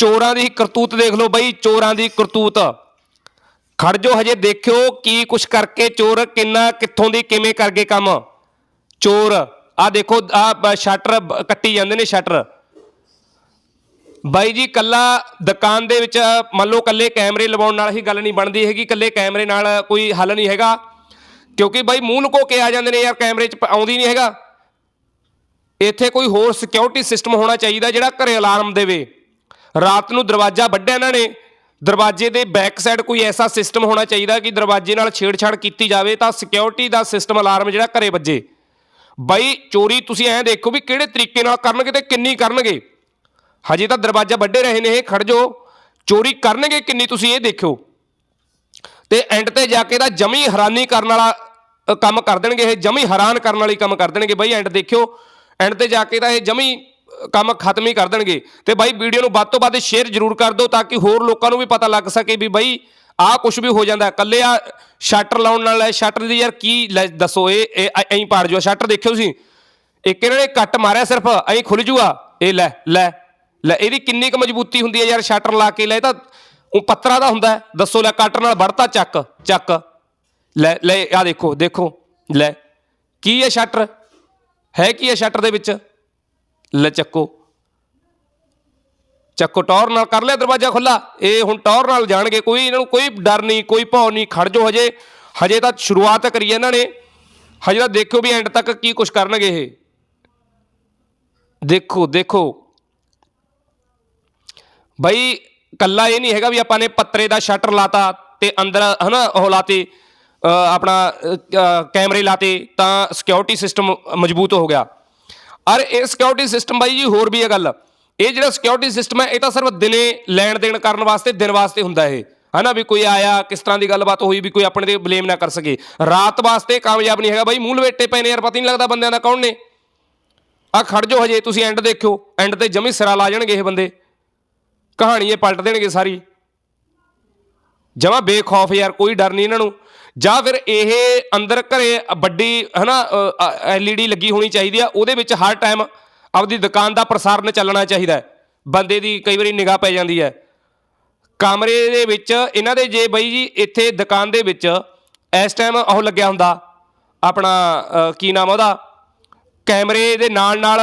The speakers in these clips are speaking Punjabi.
ਚੋਰਾਂ ਦੀ ਕਰਤੂਤ ਦੇਖ ਲਓ ਬਈ, ਚੋਰਾਂ ਦੀ ਕਰਤੂਤ। ਖੜ ਜੋ ਹਜੇ, ਦੇਖਿਓ ਕੀ ਕੁਛ ਕਰਕੇ ਚੋਰ ਕਿੰਨਾ, ਕਿੱਥੋਂ ਦੀ ਕਿਵੇਂ ਕਰ ਗਏ ਕੰਮ। ਚੋਰ ਆ ਦੇਖੋ ਆ ਸ਼ਟਰ ਬ- ਕੱਟੀ ਜਾਂਦੇ ਨੇ ਸ਼ਟਰ। ਬਾਈ ਜੀ, ਕੱਲਾ ਦੁਕਾਨ ਦੇ ਵਿੱਚ, ਮੰਨ ਲਓ ਕੱਲੇ ਕੈਮਰੇ ਲਵਾਉਣ ਨਾਲ ਹੀ ਗੱਲ ਨਹੀਂ ਬਣਦੀ ਹੈਗੀ, ਕੱਲੇ ਕੈਮਰੇ ਨਾਲ ਕੋਈ ਹੱਲ ਨਹੀਂ ਹੈਗਾ। ਕਿਉਂਕਿ ਬਾਈ, ਮੂੰਹ ਲੁਕੋ ਕੇ ਆ ਜਾਂਦੇ ਨੇ ਯਾਰ, ਕੈਮਰੇ 'ਚ ਆਉਂਦੀ ਨਹੀਂ ਹੈਗਾ। ਇੱਥੇ ਕੋਈ ਹੋਰ ਸਿਕਿਉਰਿਟੀ ਸਿਸਟਮ ਹੋਣਾ ਚਾਹੀਦਾ ਜਿਹੜਾ ਘਰੇ ਅਲਾਰਮ ਦੇਵੇ। ਰਾਤ ਨੂੰ ਦਰਵਾਜ਼ਾ ਵੱਢਿਆ ਇਹਨਾਂ ਨੇ। ਦਰਵਾਜ਼ੇ ਦੇ ਬੈਕ ਸਾਈਡ ਕੋਈ ਐਸਾ ਸਿਸਟਮ ਹੋਣਾ ਚਾਹੀਦਾ ਕਿ ਦਰਵਾਜ਼ੇ ਨਾਲ ਛੇੜਛਾੜ ਕੀਤੀ ਜਾਵੇ ਤਾਂ ਸਿਕਿਉਰਿਟੀ ਦਾ ਸਿਸਟਮ ਅਲਾਰਮ ਜਿਹੜਾ ਘਰੇ ਵੱਜੇ। ਬਾਈ, ਚੋਰੀ ਤੁਸੀਂ ਐਂ ਦੇਖੋ ਵੀ ਕਿਹੜੇ ਤਰੀਕੇ ਨਾਲ ਕਰਨਗੇ ਤੇ ਕਿੰਨੀ ਕਰਨਗੇ। ਹਜੇ ਤਾਂ ਦਰਵਾਜ਼ਾ ਵੱਡੇ ਰਹੇ ਨੇ ਇਹ, ਖੜ ਜੋ ਚੋਰੀ ਕਰਨਗੇ ਕਿੰਨੀ ਤੁਸੀਂ ਇਹ ਦੇਖਿਓ। ਤੇ ਐਂਡ ਤੇ ਜਾ ਕੇ ਤਾਂ ਜਮੀ ਹੈਰਾਨੀ ਕਰਨ ਵਾਲਾ ਕੰਮ ਕਰ ਦੇਣਗੇ ਇਹ, ਜਮੀ ਹੈਰਾਨ ਕਰਨ ਵਾਲੀ ਕੰਮ ਕਰ ਦੇਣਗੇ। ਬਈ ਐਂਡ ਦੇਖਿਓ। ਐਂਡ ਤੇ ਜਾ ਕੇ ਤਾਂ ਇਹ ਜਮੀ ਕੰਮ ਖਤਮ ਹੀ ਕਰ ਦੇਣਗੇ। ਤੇ ਬਾਈ ਵੀਡੀਓ ਨੂੰ ਵੱਧ ਤੋਂ ਵੱਧ ਸ਼ੇਅਰ ਜ਼ਰੂਰ ਕਰ ਦਿਓ ਤਾਂ ਕਿ ਹੋਰ ਲੋਕਾਂ ਨੂੰ ਵੀ ਪਤਾ ਲੱਗ ਸਕੇ ਵੀ ਬਾਈ ਆਹ ਕੁਝ ਵੀ ਹੋ ਜਾਂਦਾ। ਕੱਲੇ ਆ ਸ਼ਟਰ ਲਾਉਣ ਨਾਲ ਸ਼ਟਰ ਦੀ ਯਾਰ ਕੀ ਲੈ- ਦੱਸੋ, ਇਹ ਇਹ, ਐ- ਐਂ ਪਾੜ ਜੋ ਸ਼ਟਰ ਦੇਖਿਓ ਤੁਸੀਂ। ਇੱਕ ਇਹਨਾਂ ਨੇ ਕੱਟ ਮਾਰਿਆ ਸਿਰਫ, ਐਂ ਖੁੱਲ ਜੂਗਾ ਇਹ ਲੈ ਲੈ ਲੈ, ਇਹਦੀ ਕਿੰਨੀ ਕੁ ਮਜ਼ਬੂਤੀ ਹੁੰਦੀ ਹੈ ਯਾਰ ਸ਼ਟਰ ਲਾ ਕੇ? ਲੈ ਤਾਂ ਉਹ ਪੱਤਰਾ ਦਾ ਹੁੰਦਾ ਦੱਸੋ, ਲੈ, ਕੱਟ ਨਾਲ ਵੜਤਾ ਚੱਕ ਚੱਕ। ਲੈ ਲੈ ਆ ਦੇਖੋ ਦੇਖੋ, ਲੈ। ਕੀ ਹੈ ਸ਼ਟਰ ਹੈ ਕੀ ਹੈ ਸ਼ਟਰ ਦੇ ਵਿੱਚ? ਲੈ ਚੱਕੋ। ਚੱਕੋ, ਟੌਰ ਨਾਲ ਕਰ ਲਿਆ ਦਰਵਾਜ਼ਾ ਖੁੱਲਾ ਇਹ ਹੁਣ ਟੌਰ ਨਾਲ ਜਾਣਗੇ, ਕੋਈ ਇਹਨਾਂ ਨੂੰ ਕੋਈ ਡਰ ਨਹੀਂ, ਕੋਈ ਭੌ ਨਹੀਂ, ਖੜ ਜੋ ਹਜੇ। ਹਜੇ ਤਾਂ ਸ਼ੁਰੂਆਤ ਕਰੀ ਇਹਨਾਂ ਨੇ। ਹਜੇ ਤਾਂ ਦੇਖਿਓ ਵੀ ਐਂਡ ਤੱਕ ਕੀ ਕੁਝ ਕਰਨਗੇ ਇਹ। ਦੇਖੋ ਦੇਖੋ। ਬਈ ਕੱਲਾ ਇਹ ਨਹੀਂ ਹੈਗਾ ਵੀ ਆਪਾਂ ਨੇ ਪੱਤਰੇ ਦਾ ਸ਼ਟਰ ਲਾਤਾ ਤੇ ਅੰਦਰ ਹਨਾ ਉਹ ਲਾਤੇ ਆਪਣਾ ਕੈਮਰੇ ਲਾਤੇ ਤਾਂ ਸਿਕਿਉਰਿਟੀ ਸਿਸਟਮ ਮਜ਼ਬੂਤ ਹੋ ਗਿਆ। ਔਰ ਇਹ ਸਿਕਿਉਰਿਟੀ ਸਿਸਟਮ ਬਾਈ ਜੀ, ਹੋਰ ਵੀ ਇਹ ਗੱਲ। ਇਹ ਜਿਹੜਾ ਸਿਕਿਉਰਿਟੀ ਸਿਸਟਮ ਹੈ, ਇਹ ਤਾਂ ਸਿਰਫ ਦਿਨੇ ਲੈਣ ਦੇਣ ਕਰਨ ਵਾਸਤੇ, ਦਿਨ ਵਾਸਤੇ ਹੁੰਦਾ ਇਹ। ਹਨਾ ਵੀ ਕੋਈ ਆਇਆ, ਕਿਸ ਤਰ੍ਹਾਂ ਦੀ ਗੱਲਬਾਤ ਹੋਈ ਵੀ ਕੋਈ ਆਪਣੇ ਤੇ ਬਲੇਮ ਨਾ ਕਰ ਸਕੇ। ਰਾਤ ਵਾਸਤੇ ਕਾਮਯਾਬ ਨਹੀਂ ਹੈਗਾ ਬਾਈ, ਮੂੰਹ ਲਵੇਟੇ ਪਏ ਨੇ ਯਾਰ, ਪਤਾ ਹੀ ਨਹੀਂ ਲੱਗਦਾ ਬੰਦਿਆਂ ਦਾ ਕੌਣ ਨੇ। ਆ ਖੜ ਜਾਓ ਹਜੇ, ਤੁਸੀਂ ਐਂਡ ਦੇਖਿਓ। ਐਂਡ ਤੇ ਜਮੀ ਸਿਰਾ ਲਾ ਜਾਣਗੇ ਇਹ ਬੰਦੇ। ਕਹਾਣੀ ਇਹ ਪਲਟ ਦੇਣਗੇ ਸਾਰੀ। ਜਮਾ ਬੇਖੌਫ ਯਾਰ, ਕੋਈ ਡਰ ਨਹੀਂ ਇਹਨਾਂ ਨੂੰ। ਜਾਂ ਫਿਰ ਇਹ ਅੰਦਰ ਘਰੇ ਵੱਡੀ, ਹਨਾ ਐਲਈਡੀ ਲੱਗੀ ਹੋਣੀ ਚਾਹੀਦੀ ਆ, ਉਹਦੇ ਵਿੱਚ ਹਰ ਟਾਈਮ ਆਪਦੀ ਦੁਕਾਨ ਦਾ ਪ੍ਰਸਾਰਣ ਚੱਲਣਾ ਚਾਹੀਦਾ ਹੈ। ਬੰਦੇ ਦੀ ਕਈ ਵਾਰੀ ਨਿਗਾਹ ਪੈ ਜਾਂਦੀ ਹੈ। ਕਮਰੇ ਦੇ ਵਿੱਚ, ਇਹਨਾਂ ਦੇ ਜੇ ਬਈ ਜੀ, ਇੱਥੇ ਦੁਕਾਨ ਦੇ ਵਿੱਚ ਇਸ ਟਾਈਮ ਉਹ ਲੱਗਿਆ ਹੁੰਦਾ, ਆਪਣਾ ਕੀ ਨਾਮ ਉਹਦਾ? ਕੈਮਰੇ ਦੇ ਨਾਲ ਨਾਲ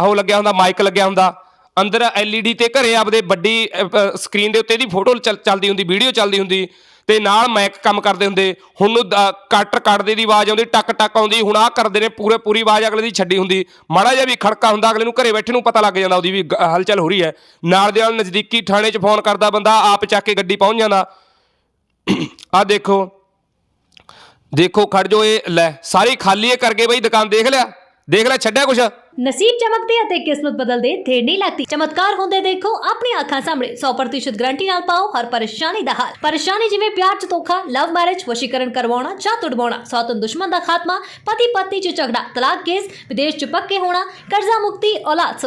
ਉਹ ਲੱਗਿਆ ਹੁੰਦਾ, ਮਾਈਕ ਲੱਗਿਆ ਹੁੰਦਾ। ਅੰਦਰ ਐਲਈਡੀ ਤੇ ਘਰੇ ਆਪਦੇ ਵੱਡੀ ਸਕਰੀਨ ਦੇ ਉੱਤੇ ਦੀ ਫੋਟੋ ਚੱਲਦੀ ਹੁੰਦੀ, ਵੀਡੀਓ ਚੱਲਦੀ ਹੁੰਦੀ। ਤੇ ਨਾਲ ਮਾਈਕ ਕੰਮ ਕਰਦੇ ਹੁੰਦੇ, ਹੁਣ ਨੂੰ ਦ- ਕੱਟ ਕੱਟਦੇ ਦੀ ਆਵਾਜ਼ ਆਉਂਦੀ, ਟਕ ਟਕ ਆਉਂਦੀ, ਹੁਣ ਆਹ ਕਰਦੇ ਨੇ ਪੂਰੇ ਪੂਰੀ ਆਵਾਜ਼ ਅਗਲੇ ਦੀ ਛੱਡੀ ਹੁੰਦੀ। ਮਾੜਾ ਜਿਹਾ ਵੀ ਖੜਕਾ ਹੁੰਦਾ, ਅਗਲੇ ਨੂੰ ਘਰੇ ਬੈਠੇ ਨੂੰ ਪਤਾ ਲੱਗ ਜਾਂਦਾ ਉਹਦੀ ਵੀ ਗ- ਹਲਚਲ ਹੋ ਰਹੀ ਹੈ। ਨਾਲ ਦੇ ਨਾਲ ਨਜ਼ਦੀਕੀ ਥਾਣੇ 'ਚ ਫੋਨ ਕਰਦਾ ਬੰਦਾ, ਆਪ ਚੱਕ ਕੇ ਗੱਡੀ ਪਹੁੰਚ ਜਾਂਦਾ। ਆ ਦੇਖੋ ਦੇਖੋ, ਖੜ ਜੋ ਇਹ, ਲੈ, ਸਾਰੀ ਖਾਲੀ ਹੈ ਕਰਕੇ ਬਈ ਦੁਕਾਨ ਦੇਖ ਲਿਆ, ਦੇਖ ਲੈ ਛੱਡਿਆ ਕੁਛ? ਨਸੀਬ ਚਮਕਦੇ ਅਤੇ ਕਿਸਮਤ ਬਦਲਦੇ ਦੇਰ ਨਹੀਂ ਲੱਗਦੀ। ਚਮਤਕਾਰ ਹੁੰਦੇ ਦੇਖੋ ਆਪਣੀ ਅੱਖਾਂ ਸਾਹਮਣੇ। 100% ਗਰੰਟੀ ਨਾਲ ਪਾਓ ਹਰ ਪਰੇਸ਼ਾਨੀ ਦਾ ਹੱਲ। ਪਰੇਸ਼ਾਨੀ ਜਿਵੇਂ ਪਿਆਰ ਚ ਧੋਖਾ ਲਵ ਮੈਰਿਜ ਵਸ਼ੀਕਰਨ ਕਰਵਾਉਣਾ ਚਾਹ ਤੁੜਵਾਉਣਾ ਸੌਤਨ ਦੁਸ਼ਮਣ ਦਾ ਖਾਤਮਾ ਪਤੀ ਪਤਨੀ ਚ ਝਗੜਾ, ਤਲਾਕ ਕੇਸ, ਵਿਦੇਸ਼ ਚ ਪੱਕੇ ਹੋਣਾ, ਕਰਜ਼ਾ ਮੁਕਤੀ, ਔਲਾਦ ਸੋ